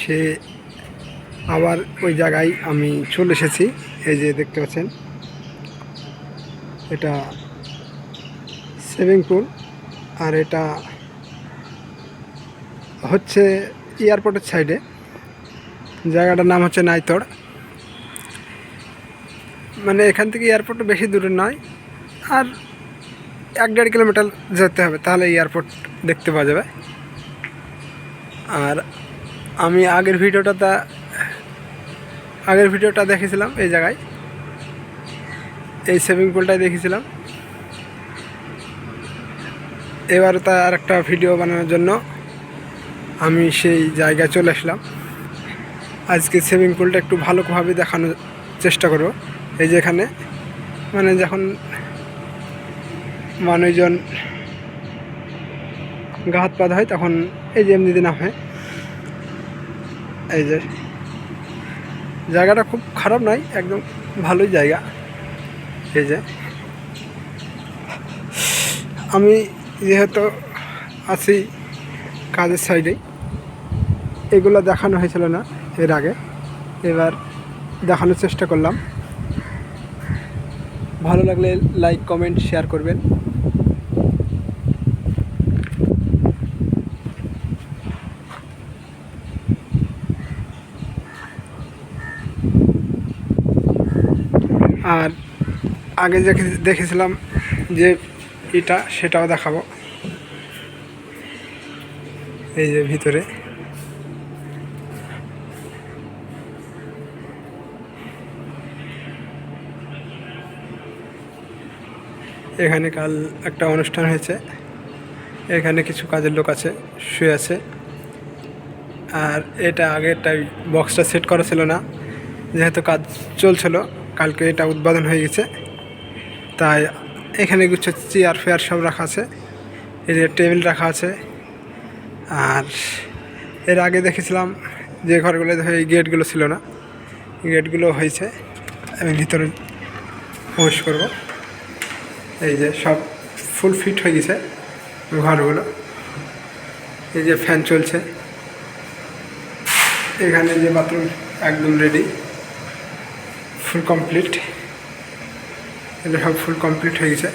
সে আবার ওই জায়গায় আমি চলে এসেছি। এই যে দেখতে পাচ্ছেন, এটা সুইমিং পুল আর এটা হচ্ছে এয়ারপোর্টের সাইডে। জায়গাটার নাম হচ্ছে নাইতড় মানে এখান থেকে এয়ারপোর্ট বেশি দূরে নয়, আর এক দেড় কিলোমিটার যেতে হবে, তাহলে এয়ারপোর্ট দেখতে পাওয়া যাবে। আর আমি আগের ভিডিওটাতে, আগের ভিডিওটা দেখেছিলাম এই জায়গায়। এই সুইমিং পুলটাই দেখেছিলাম। এবার তার একটা ভিডিও বানানোর জন্য আমি সেই জায়গায় চলে আসলাম। আজকে সুইমিং পুলটা একটু ভালোভাবে দেখানোর চেষ্টা করব। এই যে এখানে মানে যখন মানুষজন গা হাত পাত হয় তখন এই যে এমনি দিন হয় এই যে, জায়গাটা খুব খারাপ নয়, একদম ভালোই জায়গা। এই যে, আমি যেহেতু আছি কাজের সাইডে, এগুলো দেখানো হয়েছিল না এর আগে। এবার দেখানোর চেষ্টা করলাম। ভালো লাগলে লাইক, কমেন্ট, শেয়ার করবেন। আর আগে যে দেখেছিলাম যে এটা সেটাও দেখাবো। এই যে ভিতরে। এখানে কাল একটা অনুষ্ঠান হয়েছে। এখানে কিছু কাজের লোক আছে, শুয়ে আছে। আর এটা আগেরটাই বক্সটা সেট করা ছিল না। যেহেতু কাজ চলছিল কালকে এটা উদ্বোধন হয়ে গেছে। তাই এখানে কিছু চেয়ার ফেয়ার সব রাখা আছে। এই যে টেবিল রাখা আছে। আর এর আগে দেখেছিলাম যে ঘরগুলো এই গেটগুলো ছিল না। গেটগুলো হয়েছে। আমি ভিতরে প্রবেশ করব। এই যে সব ফুল ফিট হয়ে গেছে ঘরগুলো। এই যে ফ্যান চলছে। এখানে যে বাথরুম একদম রেডি ফুল কমপ্লিট এটা সব ফুল কমপ্লিট হয়ে গেছে।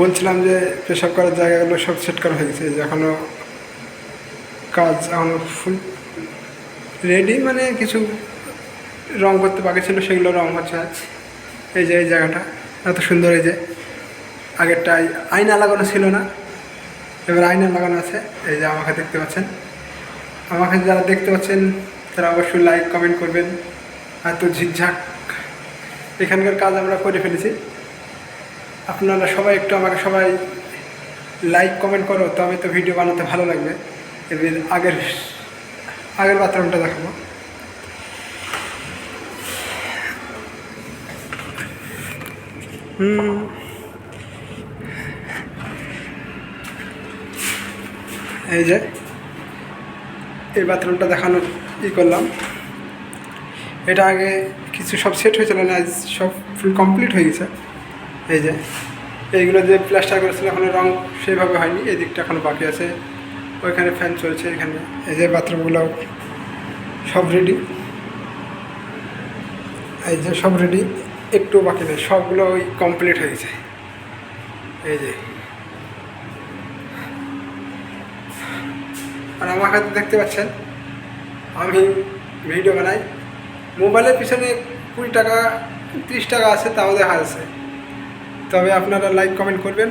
বলছিলাম যে পেশাব করার জায়গাগুলো সব সেট করা হয়ে গেছে এখনও কাজ এখনও ফুল রেডি মানে কিছু রং করতে বাকি ছিল, সেগুলো রং হচ্ছে আজ। এই যে, এই জায়গাটা, এত সুন্দর এই যে। আগেরটাই আয়না লাগানো ছিল না, এবার আয়না লাগানো আছে, এই যে আমাকে দেখতে পাচ্ছেন। আমাকে যারা দেখতে পাচ্ছেন তারা অবশ্যই লাইক কমেন্ট করবেন। আর তো ঝিকঝাক এখানকার কাজ আমরা করে ফেলেছি। আপনারা সবাই একটু আমাকে সবাই লাইক কমেন্ট করো তবে তো ভিডিও বানাতে ভালো লাগবে। এবার আগের আগের বাথরুমটা দেখাবো। হুম। এই যে, এই বাথরুমটা দেখানোর ই করলাম। এটা আগে কিছু সব সেট হয়েছিল না সব ফুল কমপ্লিট হয়ে গেছে। এই যে, এইগুলো যে প্লাস্টার করেছিল এখনও রং সেইভাবে হয়নি, এই দিকটা এখনও বাকি আছে। ওইখানে ফ্যান চলছে এখানে, এই যে বাথরুমগুলো সব রেডি এই যে সব রেডি একটু বাকি নেই, সবগুলো ওই কমপ্লিট হয়ে গেছে। এই যে। আর আমার কাছে দেখতে পাচ্ছেন আমি ভিডিও বানাই। মোবাইলের পিছনে কুড়ি টাকা, ত্রিশ টাকা আছে, তাও দেখা যাচ্ছে। তবে আপনারা লাইক কমেন্ট করবেন।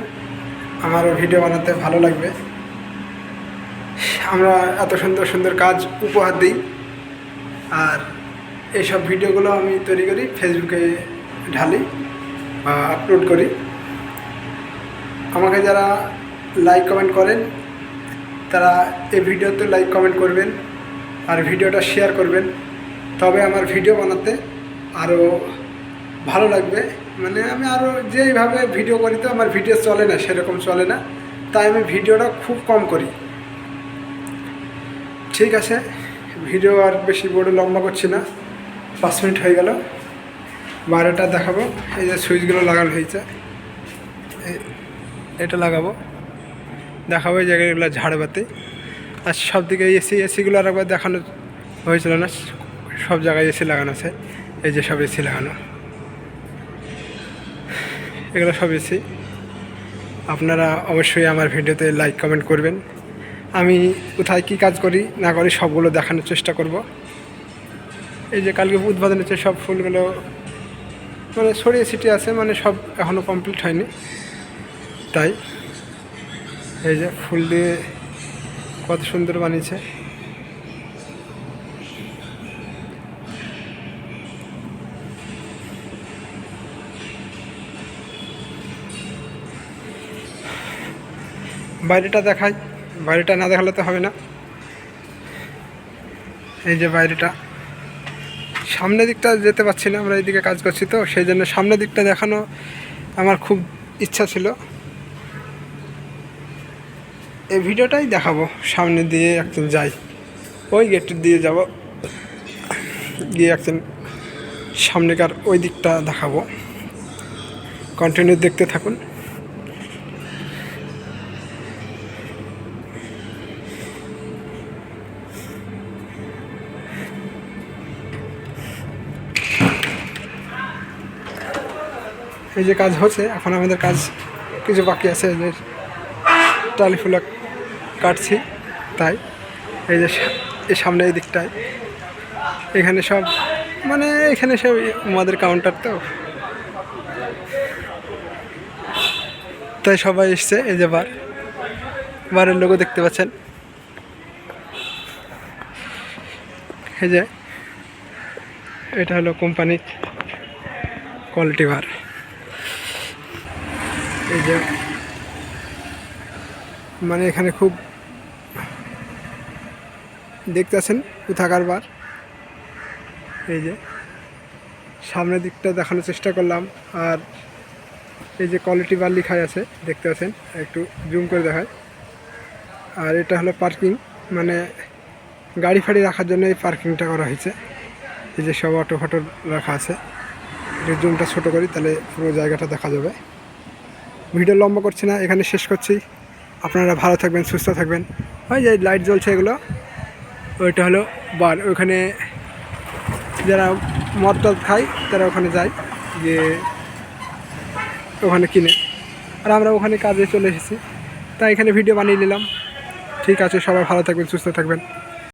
আমারও ভিডিও বানাতে ভালো লাগবে। আমরা এত সুন্দর সুন্দর কাজ উপহার দিই। আর এইসব ভিডিওগুলো আমি তৈরি করি ফেসবুকে ঢালি বা আপলোড করি। আমাকে যারা লাইক কমেন্ট করেন, তারা এই ভিডিওতে লাইক কমেন্ট করবেন। আর ভিডিওটা শেয়ার করবেন। তবে আমার ভিডিও বানাতে আরও ভালো লাগবে। মানে আমি আরও যেইভাবে ভিডিও করি তো আমার ভিডিও চলে না, সেরকম চলে না। তাই আমি ভিডিওটা খুব কম করি। ঠিক আছে ভিডিও আর বেশি বড় লম্বা করছি না। পাঁচ মিনিট হয়ে গেল। বারোটা দেখাবো। এই যে সুইচগুলো লাগানো হয়েছে। এটা লাগাবো। দেখাবো এই জায়গাগুলো ঝাড়বাতি। আর সব দিকে এসি এসিগুলো আর একবার দেখানো হয়েছিল না, সব জায়গায় এসি লাগানো আছে, এই যে সব এসি লাগানো। এগুলো সব এসি আপনারা অবশ্যই আমার ভিডিওতে লাইক কমেন্ট করবেন। আমি কোথায় কি কাজ করি, না করি, সবগুলো দেখানোর চেষ্টা করব। এই যে কালকে উদ্বোধন হচ্ছে, সব ফুলগুলো মানে ছড়িয়ে ছিটিয়ে আছে মানে সব এখনও কমপ্লিট হয়নি। তাই এই যে ফুল দিয়ে কত সুন্দর বানিয়েছে। বাইরেটা দেখাই, বাইরেটা না দেখালে তো হবে না। এই যে বাইরেটা। সামনের দিকটা যেতে পারছি না, আমরা এইদিকে কাজ করছি তো, সেই জন্য সামনের দিকটা দেখানো আমার খুব ইচ্ছা ছিল। এই ভিডিওটাই দেখাবো। সামনে দিয়ে একদিন যাই। ওই গেট দিয়ে যাব। গিয়ে একদিন সামনেকার ওই দিকটা দেখাবো। কন্টিনিউ দেখতে থাকুন। এই যে কাজ হচ্ছে, এখন আমাদের কাজ কিছু বাকি আছে এদের যে টালি ফুলা কাটছি, তাই। এই যে এই সামনে এই দিকটায়। এখানে সব মানে এখানে সব আমাদের কাউন্টার তো। তাই সবাই এসছে, এই যে বার। বারের লোকও দেখতে পাচ্ছেন। এই যে, এটা হলো কোম্পানির কোয়ালিটি বার এই যে মানে এখানে খুব দেখতে আছেন কোথাকার বার। এই যে সামনের দিকটা দেখানোর চেষ্টা করলাম আর এই যে কোয়ালিটি বার লেখাই আছে দেখতে আছেন একটু জুম করে দেখায় আর এটা হলো পার্কিং মানে গাড়ি ফাড়ি রাখার জন্য এই পার্কিংটা করা হয়েছে। এই যে সব অটো ফটো রাখা আছে। একটু জুমটা ছোটো করি তাহলে পুরো জায়গাটা দেখা যাবে। ভিডিও লম্বা করছি না, এখানে শেষ করছি। আপনারা ভালো থাকবেন, সুস্থ থাকবেন। ওই যে লাইট জ্বলছে এগুলো, ওইটা হলো বার। ওখানে যারা মদ টদ খায়, তারা ওখানে যায় যে ওখানে কিনে। আর আমরা ওখানে কাজে চলে এসেছি। তাই এখানে ভিডিও বানিয়ে নিলাম। ঠিক আছে, সবাই ভালো থাকবেন, সুস্থ থাকবেন।